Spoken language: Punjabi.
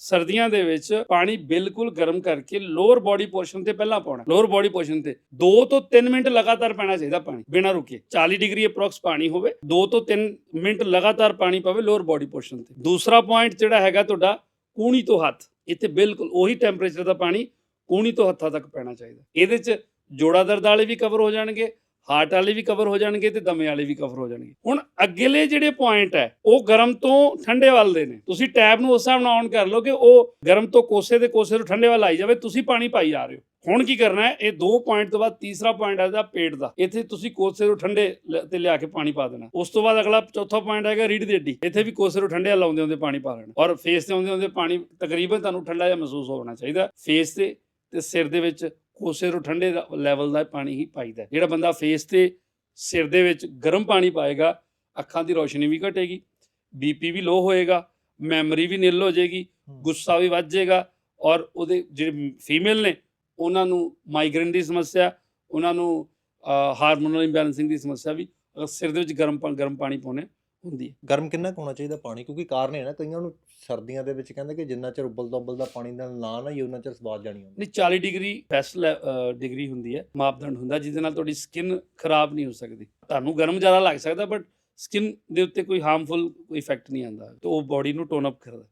ਸਰਦੀਆਂ ਦੇ ਵਿੱਚ ਪਾਣੀ ਬਿਲਕੁਲ ਗਰਮ ਕਰਕੇ ਲੋਅਰ ਬਾਡੀ ਪੋਰਸ਼ਨ ਤੇ ਪਹਿਲਾਂ ਪਾਉਣਾ ਲੋਅਰ ਬਾਡੀ ਪੋਰਸ਼ਨ ਤੇ। 2 ਤੋਂ 3 ਮਿੰਟ ਲਗਾਤਾਰ ਪੈਣਾ ਚਾਹੀਦਾ ਪਾਣੀ, ਬਿਨਾਂ ਰੁਕੇ। 40 ਡਿਗਰੀ ਅਪਰੋਕਸ ਪਾਣੀ ਹੋਵੇ 2 ਤੋਂ 3 ਮਿੰਟ ਲਗਾਤਾਰ ਪਾਣੀ ਪਵੇ ਲੋਅਰ ਬਾਡੀ ਪੋਰਸ਼ਨ ਤੇ। ਦੂਸਰਾ ਪੁਆਇੰਟ ਜਿਹੜਾ ਹੈਗਾ ਤੁਹਾਡਾ, ਕੂਣੀ ਤੋਂ ਹੱਥ। ਇੱਥੇ ਬਿਲਕੁਲ ਉਹੀ ਟੈਂਪਰੇਚਰ ਦਾ ਪਾਣੀ ਕੂਣੀ ਤੋਂ ਹੱਥਾਂ ਤੱਕ ਪੈਣਾ ਚਾਹੀਦਾ। ਇਹਦੇ 'ਚ ਜੋੜਾ ਦਰਦ ਵਾਲੇ ਵੀ ਕਵਰ ਹੋ ਜਾਣਗੇ ਹਾਰਟ ਵਾਲੇ ਵੀ ਕਵਰ ਹੋ ਜਾਣਗੇ ਤੇ ਦਮੇ ਵਾਲੇ ਵੀ ਕਵਰ ਹੋ ਜਾਣਗੇ। ਹੁਣ ਅਗਲੇ ਜਿਹੜੇ ਪੁਆਇੰਟ ਹੈ, ਉਹ ਗਰਮ ਤੋਂ ਠੰਡੇ ਵੱਲ ਦੇ ਨੇ। ਤੁਸੀਂ ਟੈਪ ਨੂੰ ਉਸ ਹਿਸਾਬ ਨਾਲ ਔਨ ਕਰ ਲਓ ਕਿ ਉਹ ਗਰਮ ਤੋਂ ਕੋਸੇ ਦੇ ਕੋਸੇ ਤੋਂ ਠੰਡੇ ਵੱਲ ਆਈ ਜਾਵੇ, ਤੁਸੀਂ ਪਾਣੀ ਪਾਈ ਜਾ ਰਹੇ ਹੋ। ਹੁਣ ਕੀ ਕਰਨਾ ਹੈ? ਇਹ ਦੋ ਪੁਆਇੰਟ ਤੋਂ ਬਾਅਦ ਤੀਸਰਾ ਪੁਆਇੰਟ ਆਉਂਦਾ ਪੇਟ ਦਾ। ਇੱਥੇ ਤੁਸੀਂ ਕੋਸੇ ਨੂੰ ਠੰਡੇ ਲ- ਤੇ ਲਿਆ ਕੇ ਪਾਣੀ ਪਾ ਦੇਣਾ। ਉਸ ਤੋਂ ਬਾਅਦ ਅਗਲਾ ਚੌਥਾ ਪੁਆਇੰਟ ਹੈਗਾ ਰੀੜ ਦੀ ਹੱਡੀ। ਇੱਥੇ ਵੀ ਕੋਸੇ ਨੂੰ ਠੰਡੇ ਲਾਉਂਦੇ ਹੁੰਦੇ ਪਾਣੀ ਪਾ ਲੈਣਾ। ਔਰ ਫੇਸ ਤੇ ਆਉਂਦੇ ਹੁੰਦੇ ਪਾਣੀ ਤਕਰੀਬਨ ਤੁਹਾਨੂੰ ਠੰਡਾ ਜਿਹਾ ਮਹਿਸੂਸ ਹੋਣਾ ਚਾਹੀਦਾ। ਫੇਸ ਤੇ ਤੇ ਸਿਰ ਦੇ ਵਿੱਚ ਕੋਸੇ ਤੋਂ ਠੰਡੇ ਲੈਵਲ ਦਾ ਪਾਣੀ ਹੀ ਪਾਈਦਾ। ਜਿਹੜਾ ਬੰਦਾ ਫੇਸ ਤੇ ਸਿਰ ਦੇ ਵਿੱਚ ਗਰਮ ਪਾਣੀ ਪਾਏਗਾ ਅੱਖਾਂ ਦੀ ਰੋਸ਼ਨੀ ਵੀ ਘਟੇਗੀ ਬੀਪੀ ਵੀ ਲੋ ਹੋਏਗਾ ਮੈਮਰੀ ਵੀ ਨਿਲ ਹੋ ਜਾਏਗੀ ਗੁੱਸਾ ਵੀ ਵੱਧ ਜਾਏਗਾ ਔਰ ਉਹਦੇ ਜਿਹੜੇ ਫੀਮੇਲ ਨੇ ਉਹਨਾਂ ਨੂੰ ਮਾਈਗ੍ਰੇਨ ਦੀ ਸਮੱਸਿਆ ਉਹਨਾਂ ਨੂੰ ਹਾਰਮੋਨਲ ਇੰਬੈਲੈਂਸਿੰਗ ਦੀ ਸਮੱਸਿਆ ਵੀ ਅਗਰ ਸਿਰ ਦੇ ਵਿੱਚ ਗਰਮ ਗਰਮ ਪਾਣੀ ਪਾਉਣੇ ਹੁੰਦੀ ਹੈ। ਗਰਮ ਕਿੰਨਾ ਕੁ ਹੋਣਾ ਚਾਹੀਦਾ ਪਾਣੀ? ਕਿਉਂਕਿ ਕਾਰਨ ਇਹ ਹੈ ਨਾ ਕਈਆਂ ਨੂੰ ਸਰਦੀਆਂ ਦੇ ਵਿੱਚ ਕਹਿੰਦੇ ਕਿ ਜਿੰਨਾ ਚਿਰ ਉਬਲਦਾ ਉਬਲਦਾ ਪਾਣੀ ਨਾਲ ਨਾ ਨਾ ਹੀ ਉਹਨਾਂ ਚਿਰ ਸਵਾਦ ਜਾਣੀ ਹੁੰਦੀ ਨਹੀਂ 40 ਡਿਗਰੀ ਬੈਸਟ ਡਿਗਰੀ ਹੁੰਦੀ ਹੈ ਮਾਪਦੰਡ ਹੁੰਦਾ ਜਿਹਦੇ ਨਾਲ ਤੁਹਾਡੀ ਸਕਿਨ ਖਰਾਬ ਨਹੀਂ ਹੋ ਸਕਦੀ। ਤੁਹਾਨੂੰ ਗਰਮ ਜ਼ਿਆਦਾ ਲੱਗ ਸਕਦਾ ਬਟ ਸਕਿਨ ਦੇ ਉੱਤੇ ਕੋਈ ਹਾਰਮਫੁਲ ਕੋਈ ਇਫੈਕਟ ਨਹੀਂ ਆਉਂਦਾ। ਤੇ ਉਹ ਬਾਡੀ ਨੂੰ ਟੋਨ ਅਪ ਕਰਦਾ।